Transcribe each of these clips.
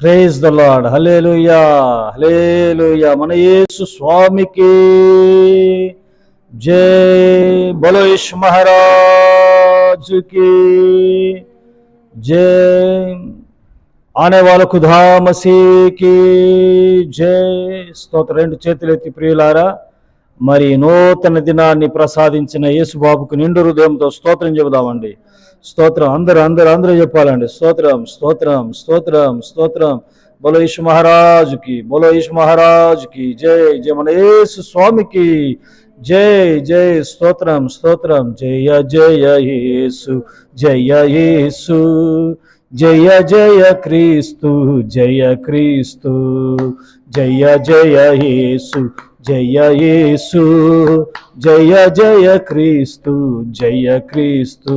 Praise the lord hallelujah hallelujah మన యేసు స్వామికి జై బలోష్ మహారాజుకి జై ఆనే వాళ్ళకు ధామసీకి జై. స్తోత్ర. రెండు చేతులెత్తి ప్రియులారా మరి నూతన దినాన్ని ప్రసాదించిన యేసుబాబుకు నిండు హృదయంతో స్తోత్రం చెబుదామండి. స్తోత్రం. అందరు అందరు అందరూ చెప్పాలండి. స్తోత్రం స్తోత్రం స్తోత్రం స్తోత్రం. బలో ఈశు మహారాజుకి బలో ఈశు మహారాజుకి జై జయ మన యేసు స్వామికి జై జై స్తోత్రం స్తోత్రం. జయ జయ యేసు జయ యేసు జయ జయ క్రీస్తు జయ క్రీస్తు జయ జయ యేసు జయ యేసు జయ జయ క్రీస్తు జయ క్రీస్తు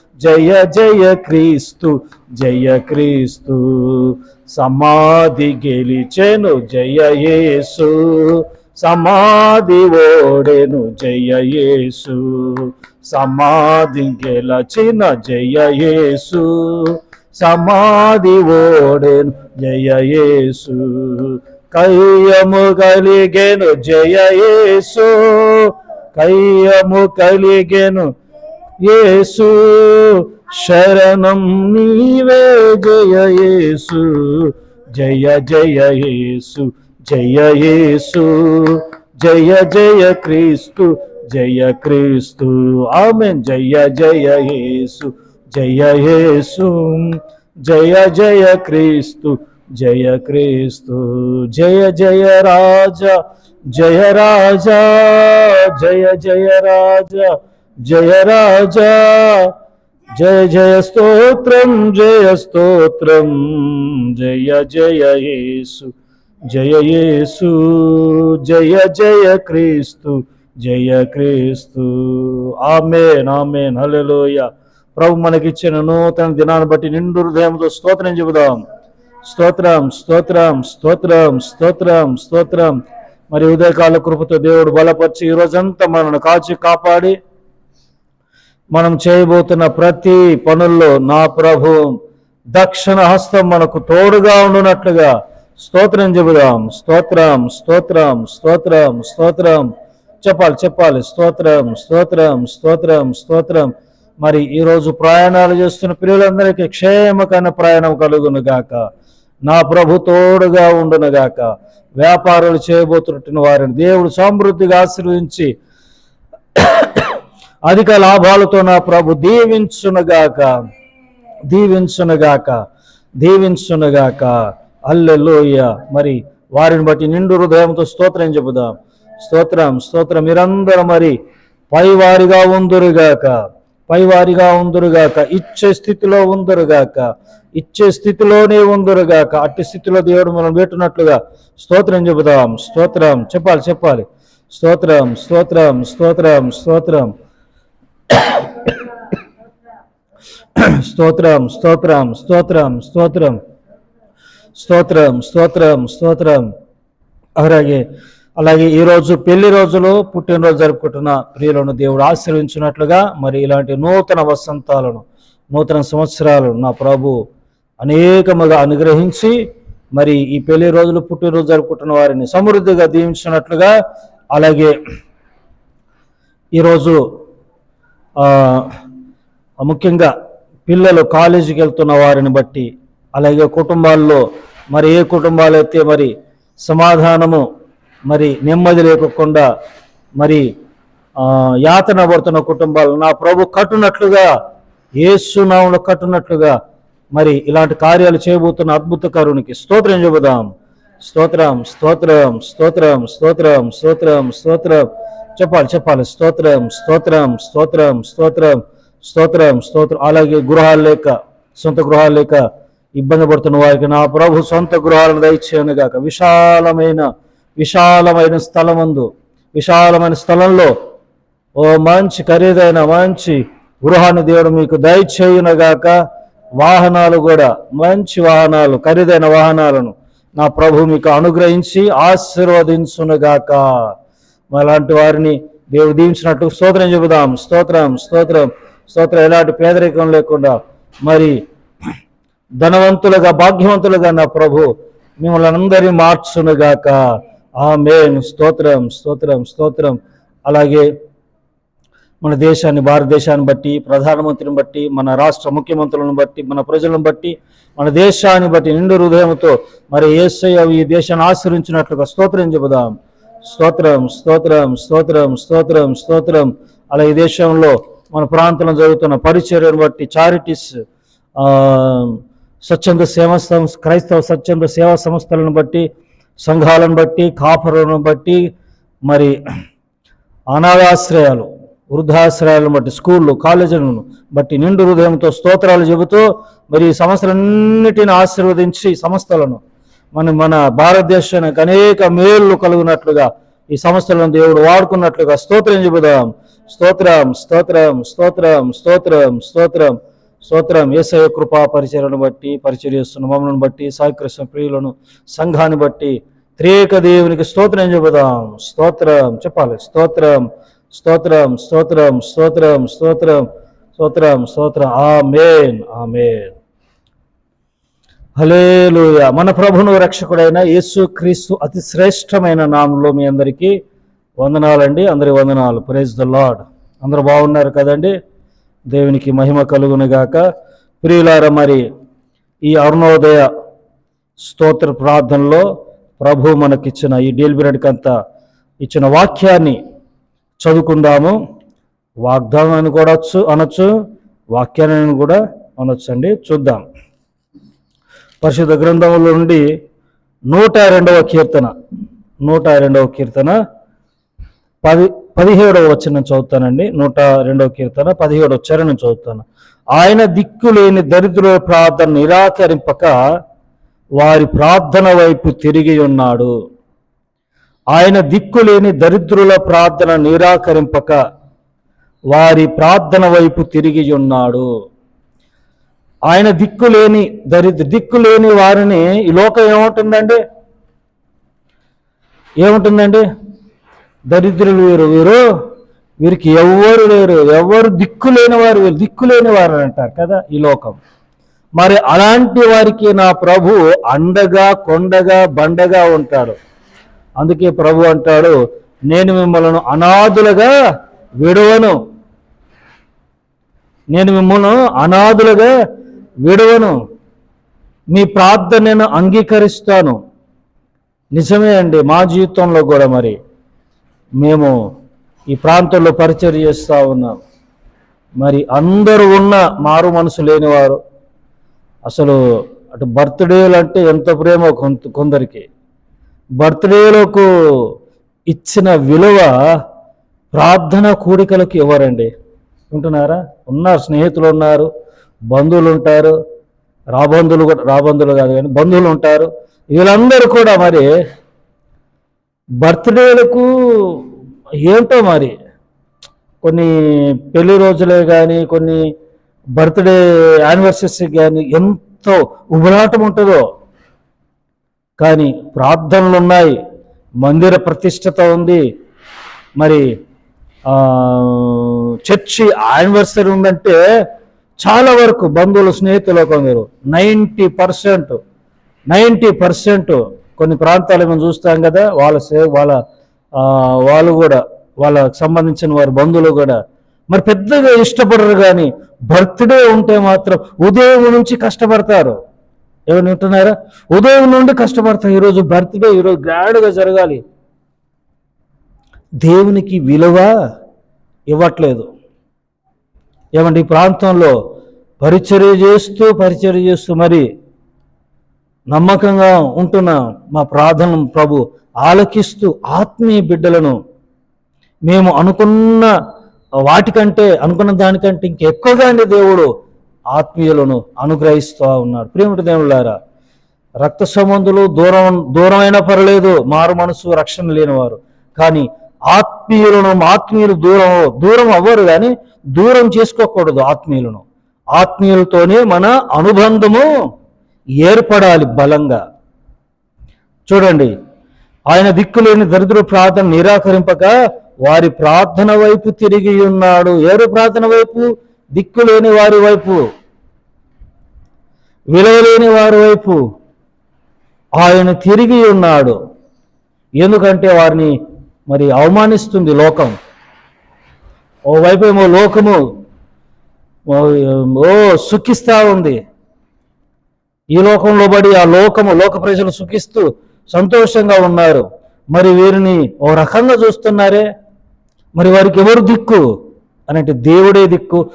జయ జయ క్రీస్తు జయ క్రీస్తు. సమాధి గెలిచెను జయ యేసు. సమాధి ఓడెను జయ యేసు. సమాధి గెలచిన జయ యేసు. సమాధి ఓడెను జయ యేసు. కయ్యము కలిగెను జయ యేసు. కయ్యము కలిగెను యేసు శరణం నీవే జయ యేసు జయ జయ యేసు జయ యేసు జయ జయ క్రీస్తు జయ క్రీస్తు ఆమెన్ జయ జయ యేసు జయ యేసు జయ జయ క్రీస్తు జయ క్రీస్తు జయ జయ రాజా జయ రాజా జయ జయ రాజా జయ రాజా జయ జయ స్తోత్రం జయ స్తోత్రం జయ జయ యేసు జయ యేసు జయ జయ క్రీస్తు జయ క్రీస్తు. Amen amen. హల్లెలూయా. ప్రభు మనకిచ్చిన నూతన దినాన్ని బట్టి నిండు హృదయంతో స్తోత్రం చెబుదాం. స్తోత్రం స్తోత్రం స్తోత్రం స్తోత్రం స్తోత్రం. మరి ఉదయకాల కృపతో దేవుడు బలపరిచి ఈ రోజంతా మనల్ని కాచి కాపాడి మనం చేయబోతున్న ప్రతి పనుల్లో నా ప్రభు దక్షిణ హస్తం మనకు తోడుగా ఉండునట్లుగా స్తోత్రం చెబుదాం. స్తోత్రం స్తోత్రం స్తోత్రం స్తోత్రం. చెప్పాలి చెప్పాలి. స్తోత్రం స్తోత్రం స్తోత్రం స్తోత్రం. మరి ఈరోజు ప్రయాణాలు చేస్తున్న పిల్లలందరికీ క్షేమకైన ప్రయాణం కలుగును గాక. నా ప్రభు తోడుగా ఉండును గాక. వ్యాపారాలు చేయబోతున్న వారిని దేవుడు సమృద్ధిగా ఆశీర్వించి అధిక లాభాలతో నా ప్రభు దీవించునుగాక. దీవించునుగాక. దీవించునుగాక. అల్లెలోయ మరి వారిని బట్టి నిండు హృదయంతో స్తోత్రం చెబుదాం. స్తోత్రం స్తోత్రం. మీరందరూ మరి పైవారిగా ఉందురుగాక. పైవారిగా ఉందురుగాక. ఇచ్చే స్థితిలో ఉందరుగాక. ఇచ్చే స్థితిలోనే ఉందరుగాక. అట్టి స్థితిలో దేవుడు మనం పెట్టినట్లుగా స్తోత్రం చెబుదాం. స్తోత్రం. చెప్పాలి చెప్పాలి. స్తోత్రం స్తోత్రం స్తోత్రం స్తోత్రం. స్తోత్రం స్తోత్రం స్తోత్రం స్తోత్రం స్తోత్రం స్తోత్రం స్తోత్రం. అలాగే అలాగే ఈరోజు పెళ్ళి రోజులో పుట్టినరోజు జరుపుకుంటున్న ప్రియులను దేవుడు ఆశీర్వించినట్లుగా మరి ఇలాంటి నూతన వసంతాలను నూతన సంవత్సరాలను నా ప్రభు అనేకముగా అనుగ్రహించి మరి ఈ పెళ్ళి రోజులు పుట్టినరోజు జరుపుకుంటున్న వారిని సమృద్ధిగా దీవించినట్లుగా అలాగే ఈరోజు ముఖ్యంగా పిల్లలు కాలేజీకి వెళ్తున్న వారిని బట్టి అలాగే కుటుంబాల్లో మరి ఏ కుటుంబాలు అయితే మరి సమాధానము మరి నెమ్మది లేకుండా మరి యాతన పడుతున్న కుటుంబాలు నా ప్రభు కట్టునట్లుగా ఏసునాములు కట్టునట్లుగా మరి ఇలాంటి కార్యాలు చేయబోతున్న అద్భుతకరునికి స్తోత్రం చెబుదాం. స్తోత్రం స్తోత్రం స్తోత్రం స్తోత్రం స్తోత్రం స్తోత్రం. చెప్పాలి చెప్పాలి. స్తోత్రం స్తోత్రం స్తోత్రం స్తోత్రం స్తోత్రం స్తోత్రం. అలాగే గృహాలు లేక సొంత గృహాలు లేక ఇబ్బంది పడుతున్న వారికి నా ప్రభు సొంత గృహాలను దయచేయను గాక. విశాలమైన విశాలమైన స్థలమందు విశాలమైన స్థలంలో ఓ మంచి ఖరీదైన మంచి గృహాన్ని దేవుడు మీకు దయచేయునగాక వాహనాలు కూడా మంచి వాహనాలు ఖరీదైన వాహనాలను నా ప్రభు మీకు అనుగ్రహించి ఆశీర్వదించునుగాక అలాంటి వారిని దేవుడు దీవించినట్టు స్తోత్రం చెబుదాం. స్తోత్రం స్తోత్రం స్తోత్రం. ఎలాంటి పేదరికం లేకుండా మరి ధనవంతులుగా భాగ్యవంతులుగా నా ప్రభు మిమ్మల్ని అందరినీ మార్చునుగాక మేన్ స్తోత్రం స్తోత్రం స్తోత్రం. అలాగే మన దేశాన్ని భారతదేశాన్ని బట్టి ప్రధానమంత్రిని బట్టి మన రాష్ట్ర ముఖ్యమంత్రులను బట్టి మన ప్రజలను బట్టి మన దేశాన్ని బట్టి నిండు హృదయంతో మరి ఏసయ్య ఈ దేశాన్ని ఆశ్రయించినట్లుగా స్తోత్రం చెబుదాం. స్తోత్రం స్తోత్రం స్తోత్రం స్తోత్రం స్తోత్రం. అలా ఈ దేశంలో మన ప్రాంతంలో జరుగుతున్న పరిచర్యను బట్టి చారిటీస్ స్వచ్ఛంద సేవా సంస్థ క్రైస్తవ స్వచ్ఛంద సేవా సంస్థలను బట్టి సంఘాలను బట్టి కాపురను బట్టి మరి అనాథాశ్రయాలు వృద్ధాశ్రయాలను బట్టి స్కూళ్ళు కాలేజీలను బట్టి నిండు హృదయంతో స్తోత్రాలు చెబుతూ మరి ఈ సంస్థలన్నిటిని ఆశీర్వదించి సంస్థలను మన మన భారతదేశానికి అనేక మేళ్ళు కలుగునట్లుగా ఈ సంస్థలను దేవుడు వాడుకున్నట్లుగా స్తోత్రం చెబుదాం. స్తోత్రం స్తోత్రం స్తోత్రం స్తోత్రం స్తోత్రం స్తోత్రం. ఏసయ కృపా పరిచయను బట్టి పరిచర్యస్తున్న మమ్మల్ని బట్టి సాయికృష్ణ ప్రియులను సంఘాన్ని బట్టి త్రేక దేవునికి స్తోత్రం చెబుదాం. స్తోత్రం చెప్పాలి. స్తోత్రం స్తోత్రం స్తోత్రం స్తోత్రం స్తోత్రం స్తోత్రం స్తోత్రం. ఆ మేల్ హలేలుయ మన ప్రభును రక్షకుడైన యేసు క్రీస్తు అతి శ్రేష్టమైన నామంలో మీ అందరికీ వందనాలండి. అందరి వందనాలు. ప్రైజ్ ద లాడ్ అందరూ బాగున్నారు కదండి? దేవునికి మహిమ కలుగునుగాక ప్రియులార మరి ఈ అరుణోదయ స్తోత్ర ప్రార్థనలో ప్రభు మనకిచ్చిన ఈ డీల్ అంతా ఇచ్చిన వాక్యాన్ని చదువుకుందాము. వాగ్దానం అని కూడా వచ్చు అనొచ్చు వాక్యాన్ని కూడా అనొచ్చు అండి చూద్దాం. పరిశుద్ధ గ్రంథంలో నుండి నూట రెండవ కీర్తన నూట రెండవ కీర్తన పది పదిహేడవ వచనం చదువుతానండి. నూట రెండవ కీర్తన పదిహేడవ చరణం చదువుతాను. ఆయన దిక్కులేని దరిద్రుల ప్రార్థన నిరాకరింపక వారి ప్రార్థన వైపు తిరిగి ఉన్నాడు. ఆయన దిక్కులేని దరిద్రుల ప్రార్థన నిరాకరింపక వారి ప్రార్థన వైపు తిరిగి ఉన్నాడు. ఆయన దిక్కులేని దరిద్ర దిక్కులేని వారిని ఈ లోకం ఏముంటుందండి? ఏముంటుందండి? దరిద్రులు వీరు వీరు వీరికి ఎవ్వరు లేరు. ఎవరు దిక్కు లేని వారు వీరు దిక్కు లేని వారు అంటారు కదా ఈ లోకం. మరి అలాంటి వారికి నా ప్రభు అండగా కొండగా బండగా ఉంటాడు. అందుకే ప్రభు అంటాడు నేను మిమ్మల్ని అనాథులుగా విడవను. నేను మిమ్మల్ని అనాథులుగా విడవను. మీ ప్రార్థనను అంగీకరిస్తాను. నిజమే అండి మా జీవితంలో కూడా మరి మేము ఈ ప్రాంతంలో పరిచయం చేస్తూ ఉన్నాం. మరి అందరూ ఉన్న మారు మనసు లేనివారు. అసలు అటు బర్త్డేలు అంటే ఎంత ప్రేమ కొంత కొందరికి. బర్త్డేలకు ఇచ్చిన విలువ ప్రార్థన కోరికలకు ఇవ్వరండి. ఉంటున్నారా? ఉన్నారు స్నేహితులు ఉన్నారు. బంధువులు ఉంటారు రాబంధువులు కూడా రాబంధువులు కాదు కానీ బంధువులు ఉంటారు వీళ్ళందరూ కూడా మరి బర్త్డేలకు ఏంటో మరి కొన్ని పెళ్ళి రోజులే కానీ కొన్ని బర్త్డే యానివర్సరీస్ కానీ ఎంతో ఉబలాటం ఉంటుందో. కానీ ప్రార్థనలు ఉన్నాయి మందిర ప్రతిష్టత ఉంది. మరి చర్చి యానివర్సరీ ఉందంటే చాలా వరకు బంధువులు స్నేహితులు కొందరు. నైంటీ పర్సెంట్ నైంటీ పర్సెంట్ కొన్ని ప్రాంతాలు మేము చూస్తాం కదా వాళ్ళ సే వాళ్ళ వాళ్ళు కూడా వాళ్ళకి సంబంధించిన వారి బంధువులు కూడా. మరి పెద్దగా ఇష్టపడరు కానీ బర్త్డే ఉంటే మాత్రం ఉదయం నుంచి కష్టపడతారు. ఏమని ఉంటున్నారా ఉదయం నుండి కష్టపడతారు. ఈరోజు బర్త్డే ఈరోజు గ్రాండ్గా జరగాలి. దేవునికి విలువ ఇవ్వట్లేదు. ఏమంటే ఈ ప్రాంతంలో పరిచర్య చేస్తూ పరిచర్య చేస్తూ మరి నమ్మకంగా ఉంటున్న మా ప్రార్థన ప్రభు ఆలకిస్తూ ఆత్మీయ బిడ్డలను మేము అనుకున్న వాటికంటే అనుకున్న దానికంటే ఇంకెక్కువగానే దేవుడు ఆత్మీయులను అనుగ్రహిస్తూ ఉన్నాడు. ప్రేమిటి దేవుళ్ళారా రక్త సంబంధులు దూరం దూరమైన పర్లేదు మారు మనసు రక్షణ లేనివారు. కానీ ఆత్మీయులను ఆత్మీయులు దూరం దూరం అవ్వరు కానీ దూరం చేసుకోకూడదు ఆత్మీయులను. ఆత్మీయులతోనే మన అనుబంధము ఏర్పడాలి బలంగా. చూడండి ఆయన దిక్కులేని దరిద్ర ప్రార్థన నిరాకరింపక వారి ప్రార్థన వైపు తిరిగి ఉన్నాడు. ఏరు ప్రార్థన వైపు? దిక్కులేని వారి వైపు. విలువలేని వారి వైపు. ఆయన తిరిగి ఉన్నాడు. ఎందుకంటే వారిని మరి అవమానిస్తుంది లోకం. ఓవైపు ఏమో లోకము ఓ- సుఖిస్తా ఉంది. ఈ లోకంలో బడి ఆ లోకము లోక ప్రజలు సుఖిస్తూ సంతోషంగా ఉన్నారు. మరి వీరిని ఓ రకంగా చూస్తున్నారే? మరి వారికి ఎవరు దిక్కు? అనంటే దేవుడే దిక్కు.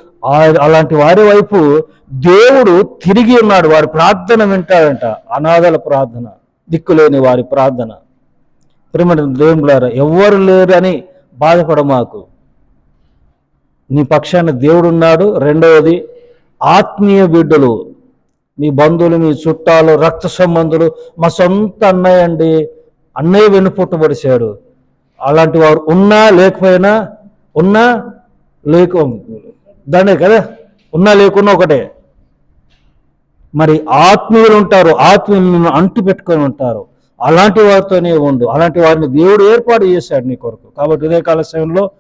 అలాంటి వారి వైపు దేవుడు తిరిగి ఉన్నాడు. వారి ప్రార్థన వింటాడంట. అనాథల ప్రార్థన దిక్కులేని వారి ప్రార్థన. ప్రేమ దేవులారా ఎవ్వరు లేరు అని బాధపడ మాకు నీ పక్షాన దేవుడు ఉన్నాడు. రెండవది ఆత్మీయ బిడ్డలు మీ బంధువులు మీ చుట్టాలు రక్త సంబంధులు మా సొంత అన్నయ్య అండి అన్నయ్య వెన్నుపుట్టబడిశాడు అలాంటి వారు ఉన్నా లేకపోయినా ఉన్నా లేక దానే కదా ఉన్నా లేకున్నా ఒకటే. మరి ఆత్మీయులు ఉంటారు ఆత్మీయులను అంటు పెట్టుకొని ఉంటారు. అలాంటి వారితోనే ఉండు. అలాంటి వారిని దేవుడు ఏర్పాటు చేశాడు నీ కొరకు. కాబట్టి ఇదే కాల సమయంలో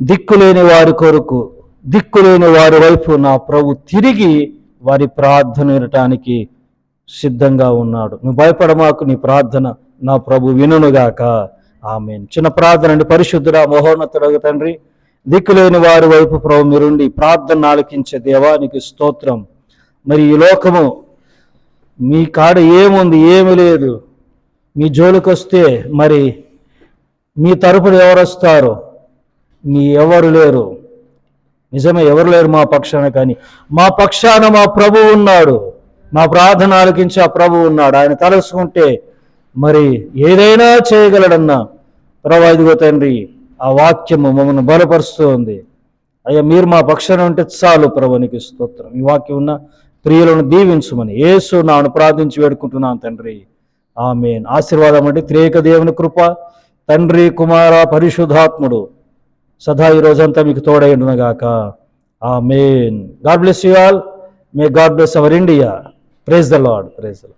దిక్కులేని వారి కొరకు దిక్కులేని వారి వైపు నా ప్రభు తిరిగి వారి ప్రార్థన వినటానికి సిద్ధంగా ఉన్నాడు. నువ్వు భయపడమాకు నీ ప్రార్థన నా ప్రభు వినుగాక ఆమె చిన్న ప్రార్థన అండి. పరిశుద్ధుడా మహోన్నతుడగ తండ్రి దిక్కులేని వారి వైపు ప్రభు మీరుండి ప్రార్థన ఆలకించే దేవానికి స్తోత్రం. మరి ఈ లోకము మీ కాడ ఏముంది? ఏమి లేదు. మీ జోలికి వస్తే మరి మీ తరపున ఎవరు వస్తారు మీ ఎవరు లేరు. నిజమే ఎవరు లేరు మా పక్షాన కానీ మా పక్షాన మా ప్రభు ఉన్నాడు. మా ప్రార్థన ఆలకించి ఆ ప్రభు ఉన్నాడు. ఆయన తలుసుకుంటే మరి ఏదైనా చేయగలడన్నా ప్రభా ఇదిగో తండ్రి ఆ వాక్యము మమ్మల్ని బలపరుస్తూ ఉంది అయ్యా మీరు మా పక్షాన ఉంటే చాలు ప్రభునికి స్తోత్రం. ఈ వాక్యం ఉన్న ప్రియులను దీవించుమని యేసు నాను ప్రార్థించి వేడుకుంటున్నాను తండ్రి. ఆమెన్. ఆశీర్వాదం అంటే త్రేక దేవుని కృప తండ్రి కుమార పరిశుద్ధాత్ముడు సదా ఈ రోజంతా మీకు తోడైండునగాక amen God bless you all. May God bless our India. Praise the lord praise the